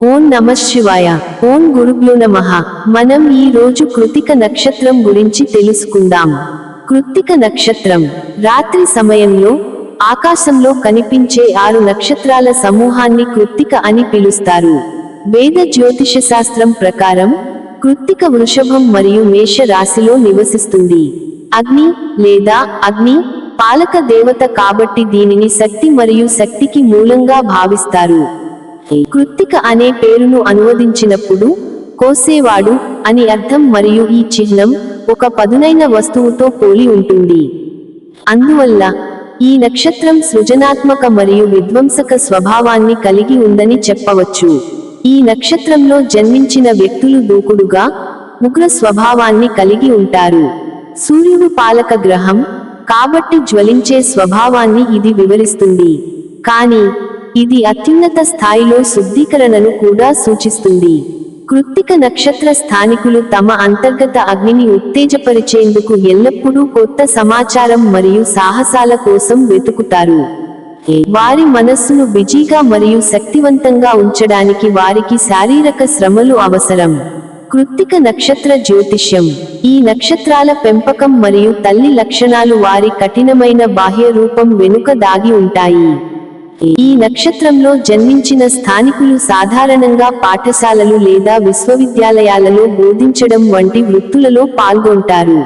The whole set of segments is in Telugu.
ఓం నమ శివాయ. ఓం గురుభ్యో నమః. మనం ఈ రోజు కృతిక నక్షత్రం గురించి తెలుసుకుందాం. కృత్తిక నక్షత్రం. రాత్రి సమయంలో ఆకాశంలో కనిపించే ఆరు నక్షత్రాల సమూహాన్ని కృత్తిక అని పిలుస్తారు. వేద జ్యోతిష శాస్త్రం ప్రకారం కృత్తిక వృషభం మరియు మేష రాశిలో నివసిస్తుంది. అగ్ని లేదా అగ్ని పాలక దేవత కాబట్టి దీనిని శక్తి మరియు శక్తికి మూలంగా భావిస్తారు. కృత్తిక అనే పేరును అనువదించినప్పుడు కోసేవాడు అని అర్థం మరియు ఈ చిహ్నం ఒక పదునైన వస్తువుతో పోలి ఉంటుంది. అందువల్ల ఈ నక్షత్రం సృజనాత్మక మరియు విధ్వంసక స్వభావాన్ని కలిగి ఉందని చెప్పవచ్చు. ఈ నక్షత్రంలో జన్మించిన వ్యక్తులు దూకుడుగా ఉగ్ర స్వభావాన్ని కలిగి ఉంటారు. సూర్యుడు పాలక గ్రహం కాబట్టి జ్వలించే స్వభావాన్ని ఇది వివరిస్తుంది. కానీ ఇది అత్యున్నత స్థాయిలో శుద్ధీకరణను కూడా సూచిస్తుంది. కృత్తిక నక్షత్ర స్థానికులు తమ అంతర్గత అగ్నిని ఉత్తేజపరిచేందుకు ఎల్లప్పుడూ కొత్త సమాచారం మరియు సాహసాల కోసం వెతుకుతారు. వారి మనస్సును బిజీగా మరియు శక్తివంతంగా ఉంచడానికి వారికి శారీరక శ్రమలు అవసరం. కృత్తిక నక్షత్ర జ్యోతిష్యం. ఈ నక్షత్రాల పెంపకం మరియు తల్లి లక్షణాలు వారి కఠినమైన బాహ్య రూపం వెనుక దాగి ఉంటాయి. ఈ నక్షత్రంలో జన్మించిన స్థానికులు సాధారణంగా పాఠశాలలు లేదా విశ్వవిద్యాలయాలలో బోధించడం వంటి వృత్తులలో పాల్గొంటారు.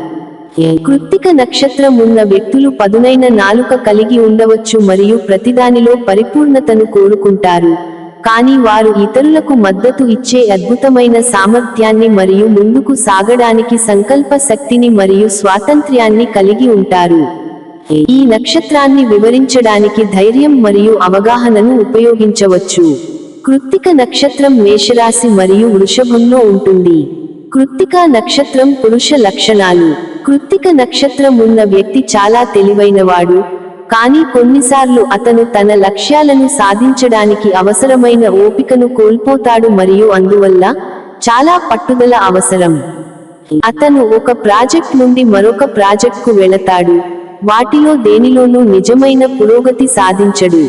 కృత్తిక నక్షత్రం ఉన్న వ్యక్తులు పదునైన నాలుక కలిగి ఉండవచ్చు మరియు ప్రతిదానిలో పరిపూర్ణతను కోరుకుంటారు. కానీ వారు ఇతరులకు మద్దతు ఇచ్చే అద్భుతమైన సామర్థ్యాన్ని మరియు ముందుకు సాగడానికి సంకల్ప శక్తిని మరియు స్వాతంత్ర్యాన్ని కలిగి ఉంటారు. ఈ నక్షత్రాన్ని వివరించడానికి ధైర్యం మరియు అవగాహనను ఉపయోగించవచ్చు. కృత్తిక నక్షత్రం మేషరాశి మరియు వృషభంలో ఉంటుంది. కృత్తిక నక్షత్రం పురుష లక్షణాలు. కృత్తిక నక్షత్రం ఉన్న వ్యక్తి చాలా తెలివైనవాడు కానీ కొన్నిసార్లు అతను తన లక్ష్యాలను సాధించడానికి అవసరమైన ఓపికను కోల్పోతాడు మరియు అందువల్ల చాలా పట్టుదల అవసరం. అతను ఒక ప్రాజెక్ట్ నుండి మరొక ప్రాజెక్ట్కు వెళతాడు. వాటిలో దేనిలోనూ నిజమైన పురోగతి సాధించడు.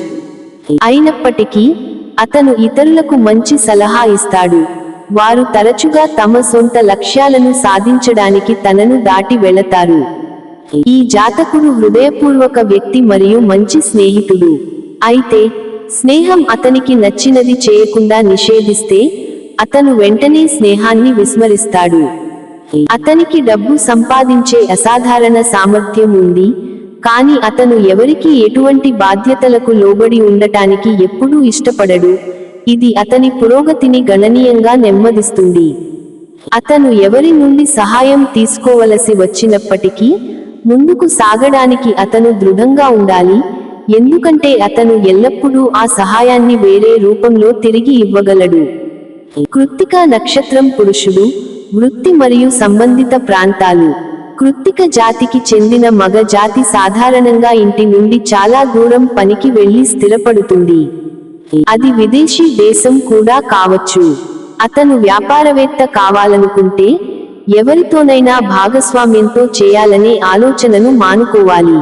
అయినప్పటికీ అతను ఇతరులకు మంచి సలహా ఇస్తాడు. వారు తరచుగా తమ సొంత లక్ష్యాలను సాధించడానికి తనను దాటి వెళతారు. ఈ జాతకుడు హృదయపూర్వక వ్యక్తి మరియు మంచి స్నేహితుడు. అయితే స్నేహం అతనికి నచ్చినది చేయకుండా నిషేధిస్తే అతను వెంటనే స్నేహాన్ని విస్మరిస్తాడు. అతనికి డబ్బు సంపాదించే అసాధారణ సామర్థ్యం ఉంది కాని అతను ఎవరికి ఎటువంటి బాధ్యతలకు లోబడి ఉండటానికి ఎప్పుడూ ఇష్టపడడు. ఇది అతని పురోగతిని గణనీయంగా నెమ్మదిస్తుంది. అతను ఎవరి నుండి సహాయం తీసుకోవలసి వచ్చినప్పటికీ ముందుకు సాగడానికి అతను దృఢంగా ఉండాలి ఎందుకంటే అతను ఎల్లప్పుడూ ఆ సహాయాన్ని వేరే రూపంలో తిరిగి ఇవ్వగలడు. కృత్తిక నక్షత్రం పురుషుడు వృత్తి మరియు సంబంధిత ప్రాంతాలు. కృత్తిక జాతికి చెందిన మగ జాతి సాధారణంగా ఇంటి నుండి చాలా దూరం పనికి వెళ్ళి స్థిరపడుతుంది. అది విదేశీ దేశం కూడా కావచ్చు. అతను వ్యాపారవేత్త కావాలనుకుంటే ఎవరితోనైనా భాగస్వామ్యంతో చేయాలనే ఆలోచనను మానుకోవాలి.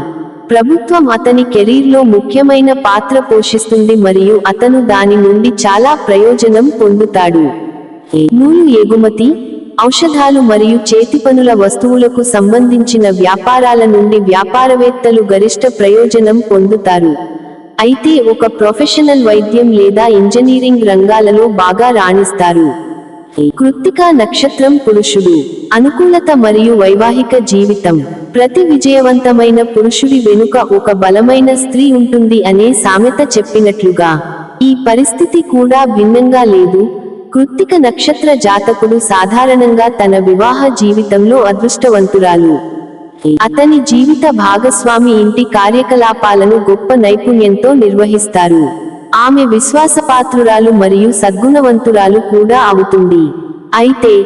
ప్రభుత్వం అతని కెరీర్లో ముఖ్యమైన పాత్ర పోషిస్తుంది మరియు అతను దాని నుండి చాలా ప్రయోజనం పొందుతాడు. నూలు ఎగుమతి ఔషధాలు మరియు చేతిపనుల వస్తువులకు సంబంధించిన వ్యాపారాల నుండి వ్యాపారవేత్తలు గరిష్ట ప్రయోజనం పొందుతారు. అయితే ఒక ప్రొఫెషనల్ వైద్యం లేదా ఇంజనీరింగ్ రంగాలలో బాగా రాణిస్తారు. కృత్తిక నక్షత్రం పురుషుడు. అనుకూలత మరియు వైవాహిక జీవితం. ప్రతి విజయవంతమైన పురుషుడి వెనుక ఒక బలమైన స్త్రీ ఉంటుంది అనే సామెత చెప్పినట్లుగా ఈ పరిస్థితి కూడా భిన్నంగా లేదు. కృత్తిక నక్షత్ర జాతకుడు సాధారణంగా తన వివాహ జీవితంలో అదృష్టవంతురాలు. అతని జీవిత భాగస్వామి ఇంటి కార్యకలాపాలను గొప్ప నైపుణ్యంతో నిర్వహిస్తారు. ఆమె విశ్వాసపాత్రురాలు మరియు సద్గుణవంతురాలు కూడా అవుతుంది. అయితే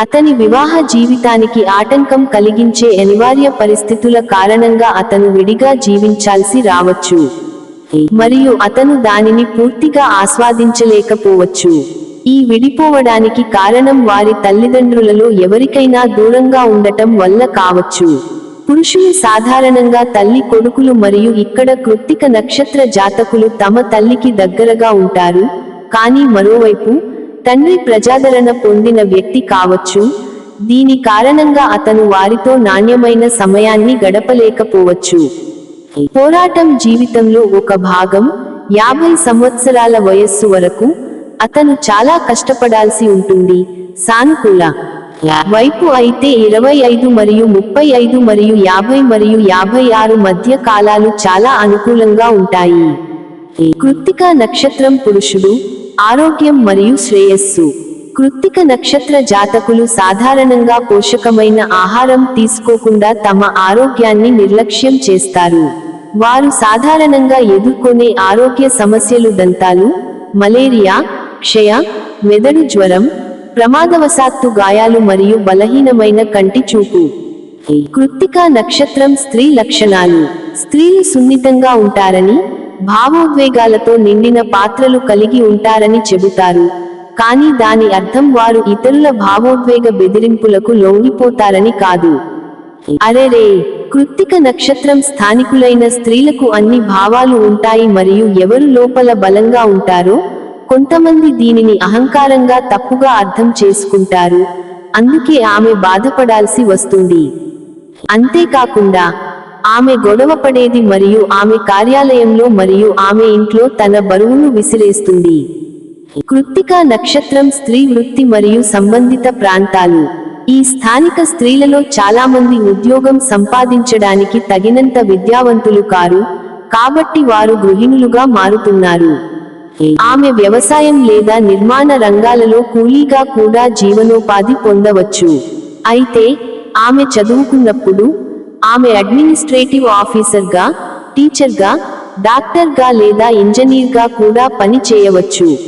అతని వివాహ జీవితానికి ఆటంకం కలిగించే అనివార్య పరిస్థితుల కారణంగా అతను విడిగా జీవించాల్సి రావచ్చు. మరియు అతను దానిని పూర్తిగా ఆస్వాదించలేకపోవచ్చు. ఈ విడిపోవడానికి కారణం వారి తల్లిదండ్రులలో ఎవరికైనా దూరంగా ఉండటం వల్ల కావచ్చు. పురుషులు సాధారణంగా తల్లి కొడుకులు మరియు ఇక్కడ కృత్తిక నక్షత్ర జాతకులు తమ తల్లికి దగ్గరగా ఉంటారు. కానీ మరోవైపు తండ్రి ప్రజాదరణ పొందిన వ్యక్తి కావచ్చు. దీని కారణంగా అతను వారితో నాణ్యమైన సమయాన్ని గడపలేకపోవచ్చు. పోరాటం జీవితంలో ఒక భాగం. యాభై సంవత్సరాల వయస్సు వరకు అతను చాలా కష్టపడాల్సి ఉంటుంది. సానుకూల. వైపు అయితే ఇరవై ఐదు మరియు ముప్పై ఐదు మరియు యాభై మరియు యాభై ఆరు మధ్య కాలాలు చాలా అనుకూలంగా ఉంటాయి. కృత్తిక నక్షత్రం పురుషుడు ఆరోగ్యం మరియు శ్రేయస్సు. కృత్తిక నక్షత్ర జాతకులు సాధారణంగా పోషకమైన ఆహారం తీసుకోకుండా తమ ఆరోగ్యాన్ని నిర్లక్ష్యం చేస్తారు. వారు సాధారణంగా ఎదుర్కొనే ఆరోగ్య సమస్యలు దంతాలు మలేరియా క్షయ మెదడు జ్వరం ప్రమాదవశాత్తు గాయాలు మరియు బలహీనమైన కంటి చూపు. కృత్తిక నక్షత్రం స్త్రీ లక్షణాలు. స్త్రీలు సున్నితంగా ఉంటారని భావోద్వేగాలతో నిండిన పాత్రలు కలిగి ఉంటారని చెబుతారు. కానీ దాని అర్థం వారు ఇతరుల భావోద్వేగ బెదిరింపులకు లొంగిపోతారని కాదు. అరెరే! కృత్తిక నక్షత్రం స్థానికులైన స్త్రీలకు అన్ని భావాలు ఉంటాయి మరియు ఎవరు లోపల బలంగా ఉంటారో కొంతమంది దీనిని అహంకారంగా తప్పుగా అర్థం చేసుకుంటారు. అందుకే ఆమె బాధపడాల్సి వస్తుంది. అంతేకాకుండా ఆమె గొడవపడేది మరియు ఆమె కార్యాలయంలో మరియు ఆమె ఇంట్లో తన బరువును విసిరేస్తుంది. కృత్తిక నక్షత్రం స్త్రీ వృత్తి మరియు సంబంధిత ప్రాంతాలు. ఈ స్థానిక స్త్రీలలో చాలామంది ఉద్యోగం సంపాదించడానికి తగినంత విద్యావంతులు కారు కాబట్టి వారు గృహిణులుగా మారుతున్నారు. ఆమె వ్యవసాయం లేదా నిర్మాణ రంగాలలో కూలీగా కూడా జీవనోపాధి పొందవచ్చు. అయితే ఆమె చదువుకున్నప్పుడు ఆమె అడ్మినిస్ట్రేటివ్ ఆఫీసర్గా టీచర్గా డాక్టర్గా లేదా ఇంజనీర్గా కూడా పని చేయవచ్చు.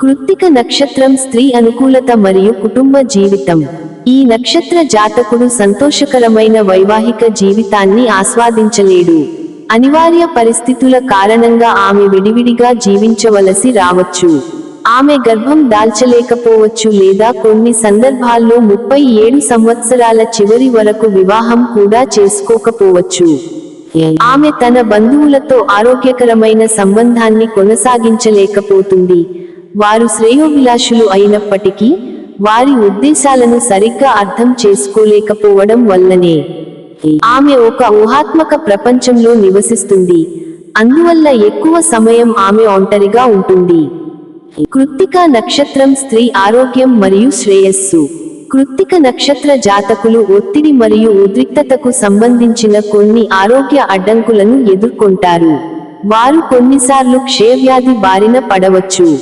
కృత్తిక నక్షత్రం స్త్రీ అనుకూలత మరియు కుటుంబ జీవితం. ఈ నక్షత్ర జాతకుడు సంతోషకరమైన వైవాహిక జీవితాన్ని ఆస్వాదించలేడు. అనివార్య పరిస్థితుల కారణంగా ఆమె విడివిడిగా జీవించవలసి రావచ్చు. ఆమె గర్భం దాల్చలేకపోవచ్చు లేదా కొన్ని సందర్భాల్లో ముప్పై ఏడు సంవత్సరాల చివరి వరకు వివాహం కూడా చేసుకోకపోవచ్చు. ఆమె తన బంధువులతో ఆరోగ్యకరమైన సంబంధాన్ని కొనసాగించలేకపోతుంది. వారు శ్రేయోభిలాషులు అయినప్పటికీ వారి ఉద్దేశాలను సరిగ్గా అర్థం చేసుకోలేకపోవడం వల్లనే. ఆమె ఒక ఊహాత్మక ప్రపంచంలో నివసిస్తుంది. అందువల్ల ఎక్కువ సమయం ఆమె ఒంటరిగా ఉంటుంది. కృత్తిక నక్షత్రం స్త్రీ ఆరోగ్యం మరియు శ్రేయస్సు. కృత్తిక నక్షత్ర జాతకులు ఒత్తిడి మరియు ఉద్రిక్తతకు సంబంధించిన కొన్ని ఆరోగ్య అడ్డంకులను ఎదుర్కొంటారు. వారు కొన్నిసార్లు క్షయవ్యాధి బారిన పడవచ్చు.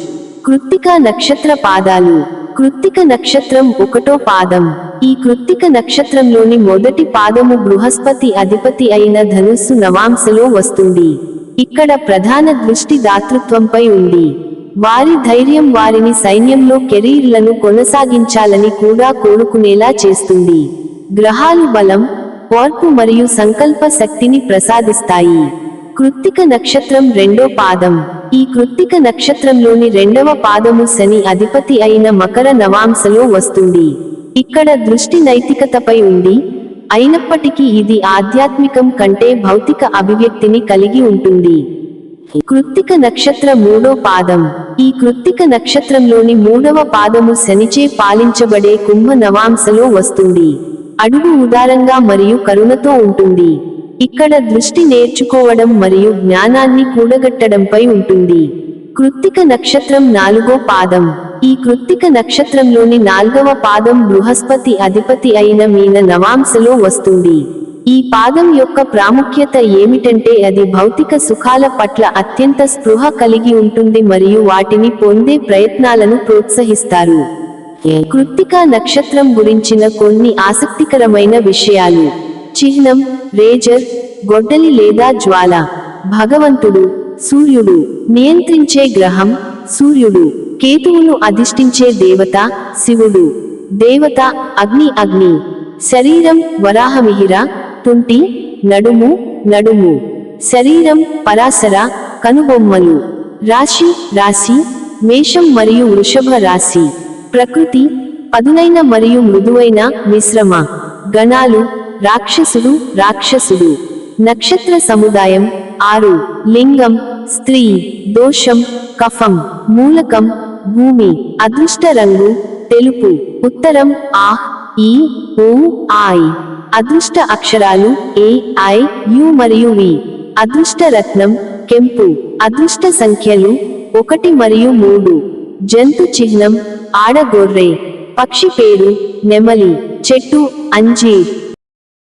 కృత్తిక నక్షత్ర పాదాలు కృత్తిక నక్షత్రం ఒకటో పాదం. ఈ కృత్తిక నక్షత్రంలోని మొదటి పాదము బృహస్పతి అధిపతి అయిన ధనుస్సు నవాంశలో వస్తుంది. ఇక్కడ ప్రధాన దృష్టి దాతృత్వంపై ఉంది. వారి ధైర్యం వారిని సైన్యంలో కెరీర్లను కొనసాగించాలని కూడా కోరుకునేలా చేస్తుంది. గ్రహాలు బలం ఓర్పు మరియు సంకల్ప శక్తిని ప్రసాదిస్తాయి. కృత్తిక నక్షత్రం రెండో పాదం. ఈ కృత్తిక నక్షత్రంలోని రెండవ పాదము శని అధిపతి అయిన మకర నవాంశలో వస్తుంది. ఇక్కడ దృష్టి నైతికతపై ఉంది. అయినప్పటికీ ఇది ఆధ్యాత్మికం కంటే భౌతిక అభివ్యక్తిని కలిగి ఉంటుంది. కృత్తిక నక్షత్ర మూడో పాదం. ఈ కృత్తిక నక్షత్రంలోని మూడవ పాదము శనిచే పాలించబడే కుంభ నవాంశలో వస్తుంది. అడుగు ఉదారంగా మరియు కరుణతో ఉంటుంది. ఇక్కడ దృష్టి నేర్చుకోవడం మరియు జ్ఞానాన్ని కూడగట్టడంపై ఉంటుంది. కృత్తిక నక్షత్రం నాలుగో పాదం. ఈ కృత్తిక నక్షత్రంలోని నాల్గవ పాదం బృహస్పతి అధిపతి అయిన మీన నవాంశలో వస్తుంది. ఈ పాదం యొక్క ప్రాముఖ్యత ఏమిటంటే అది భౌతిక సుఖాల పట్ల అత్యంత స్పృహ కలిగి ఉంటుంది మరియు వాటిని పొందే ప్రయత్నాలను ప్రోత్సహిస్తారు. కృత్తిక నక్షత్రం గురించిన కొన్ని ఆసక్తికరమైన విషయాలు. చిహ్నం రేజర్ గొడ్డలి లేదా జ్వాల. భగవంతుడు సూర్యుడు నియంత్రించే గ్రహం సూర్యుడు కేతువును అధిష్ఠించే దేవత శివుడు. దేవత అగ్ని అగ్ని. శరీరం వరాహమిహిర తుంటి నడుము నడుము. శరీరం పరాశర కనుబొమ్మలు. రాశి రాశి మేషం మరియు వృషభ రాశి. ప్రకృతి పదునైన మరియు మృదువైన మిశ్రమ. గణాలు రాక్షసుడు రాక్షసుడు. నక్షత్ర సముదాయం ఆరు. లింగం స్త్రీ. దోషం కఫం. మూలకం భూమి. అదృష్ట రంగు తెలుపు. ఉత్తరం ఆహ్ ఈ ఓ ఐ అదృష్ట అక్షరాలు ఏ ఐ యు మరియు వి. అదృష్ట రత్నం కెంపు. అదృష్ట సంఖ్యలు ఒకటి మరియు మూడు. జంతు చిహ్నం ఆడగొర్రె పక్షి పేరు నెమలి. చెట్టు అంజీర్